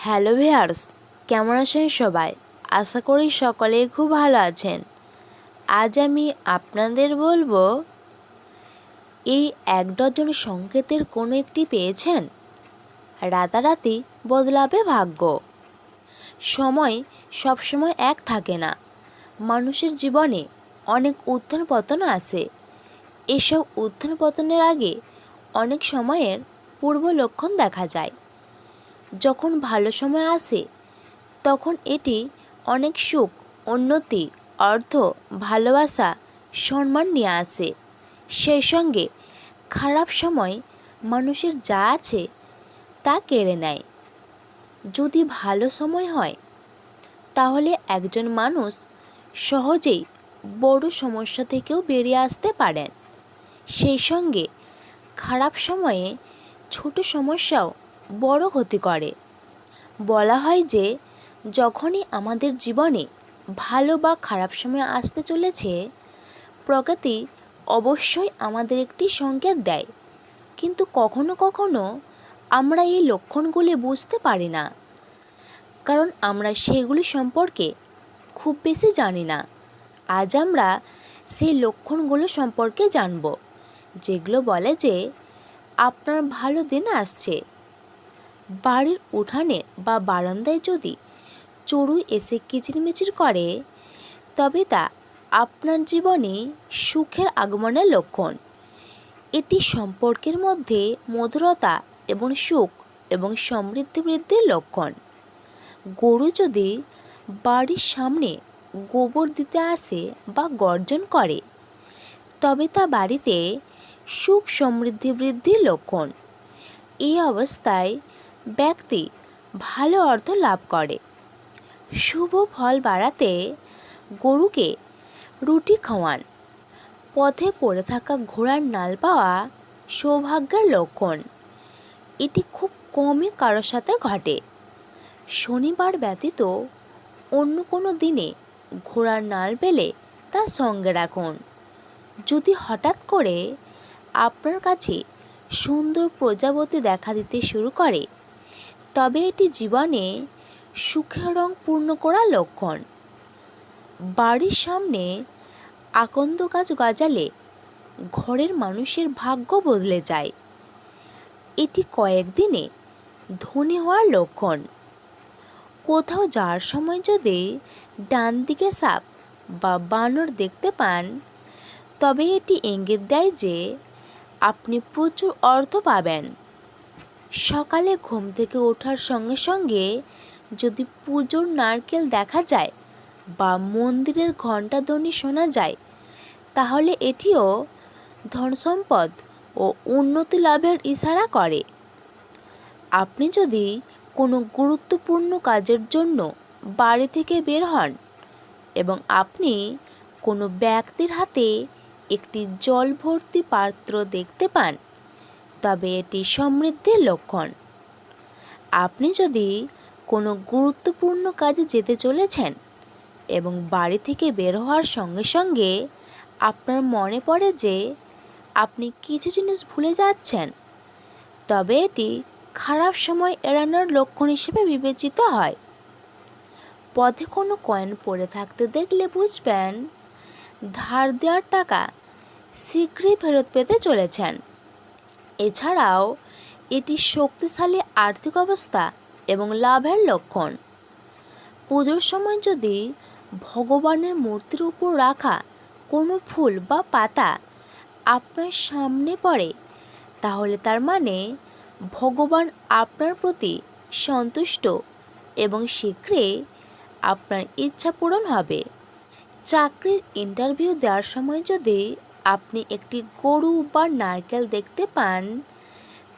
Hello viewers কেমন আছেন সবাই? আশা করি সকলেই খুব ভালো আছেন। আজ আমি আপনাদের বলব, এই এক ডজন সংকেতের কোনো একটি পেয়েছেন? রাতারাতি বদলাবে ভাগ্য। সময় সবসময় এক থাকে না। মানুষের জীবনে অনেক উত্থান পতন আসে এসব উত্থান পতনের আগে অনেক সময়ের পূর্ব লক্ষণ দেখা যায়। যখন ভালো সময় আসে, তখন এটি অনেক সুখ, উন্নতি, অর্থ, ভালোবাসা, সম্মান নিয়ে আসে। সেই সঙ্গে খারাপ সময় মানুষের যা আছে তা কেড়ে নেয়। যদি ভালো সময় হয়, তাহলে একজন মানুষ সহজেই বড় সমস্যা থেকেও বেরিয়ে আসতে পারেন। সেই সঙ্গে খারাপ সময়ে ছোট সমস্যাও বড় ক্ষতি করে। বলা হয় যে, যখনই আমাদের জীবনে ভালো বা খারাপ সময় আসতে চলেছে প্রকৃতি অবশ্যই আমাদের একটি সংকেত দেয়। কিন্তু কখনো কখনো আমরা এই লক্ষণগুলি বুঝতে পারি না। কারণ আমরা সেগুলি সম্পর্কে খুব বেশি জানি না। আজ আমরা সেই লক্ষণগুলো সম্পর্কে জানব, যেগুলো বলে যে, আপনার ভালো দিন আসছে। বাড়ির উঠানে বা বারান্দায় যদি চড়ুই এসে কিচিরমিচির করে, তবে তা আপনার জীবনে সুখের আগমনের লক্ষণ। এটি সম্পর্কের মধ্যে মধুরতা এবং সুখ এবং সমৃদ্ধি বৃদ্ধির লক্ষণ। গরু যদি বাড়ির সামনে গোবর দিতে আসে বা গর্জন করে, তবে তা বাড়িতে সুখ সমৃদ্ধি বৃদ্ধির লক্ষণ। এই অবস্থায় ব্যক্তি ভালো অর্থ লাভ করে। শুভ ফল বাড়াতে গরুকে রুটি খাওয়ান। পথে পড়ে থাকা ঘোড়ার নাল পাওয়া সৌভাগ্যের লক্ষণ। এটি খুব কমই কারোর সাথে ঘটে। শনিবার ব্যতীত অন্য কোনো দিনে ঘোড়ার নাল পেলে তা সঙ্গে রাখুন। যদি হঠাৎ করে আপনার কাছে সুন্দর প্রজাপতি দেখা দিতে শুরু করে তবে এটি জীবনে সুখের রং পূর্ণ করার লক্ষণ। বাড়ির সামনে আকন্দ গাছ গজালে ঘরের মানুষের ভাগ্য বদলে যায়। এটি কয়েকদিনে ধনী হওয়ার লক্ষণ। কোথাও যাওয়ার সময় যদি ডান দিকে সাপ বা বানর দেখতে পান, তবে এটি ইঙ্গিত দেয় যে আপনি প্রচুর অর্থ পাবেন। সকালে ঘুম থেকে ওঠার সঙ্গে সঙ্গে যদি পুজোর নারকেল দেখা যায় বা মন্দিরের ঘণ্টাধ্বনি শোনা যায়, তাহলে এটিও ধন সম্পদ ও উন্নতি লাভের ইশারা করে। আপনি যদি কোনো গুরুত্বপূর্ণ কাজের জন্য বাড়ি থেকে বের হন এবং আপনি কোনো ব্যক্তির হাতে একটি জল ভর্তি পাত্র দেখতে পান তবে এটি সমৃদ্ধির লক্ষণ। আপনি যদি কোনো গুরুত্বপূর্ণ কাজে যেতে চলেছেন এবং বাড়ি থেকে বের হওয়ার সঙ্গে সঙ্গে আপনার মনে পড়ে যে আপনি কিছু জিনিস ভুলে যাচ্ছেন, তবে এটি খারাপ সময় এড়ানোর লক্ষণ হিসেবে বিবেচিত হয়। পথে কোনো কয়েন পড়ে থাকতে দেখলে বুঝবেন, ধার দেওয়ার টাকা শীঘ্রই ফেরত পেতে চলেছেন। এছাড়াও, এটি শক্তিশালী আর্থিক অবস্থা এবং লাভের লক্ষণ। পুজোর সময় যদি ভগবানের মূর্তির উপর রাখা কোনো ফুল বা পাতা আপনার সামনে পড়ে, তাহলে তার মানে ভগবান আপনার প্রতি সন্তুষ্ট এবং শীঘ্রই আপনার ইচ্ছা পূরণ হবে। চাকরির ইন্টারভিউ দেওয়ার সময় যদি আপনি একটি গরু বা নারকেল দেখতে পান,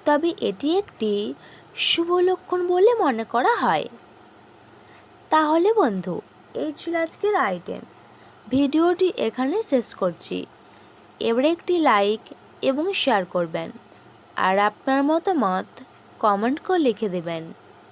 তবে এটি একটি শুভ লক্ষণ বলে মনে করা হয়। তাহলে বন্ধু, এই ছিল আজকের আইটেম। ভিডিওটি এখানে শেষ করছি। এবারে একটি লাইক এবং শেয়ার করবেন। আর আপনার মতামত কমেন্ট করে লিখে দেবেন।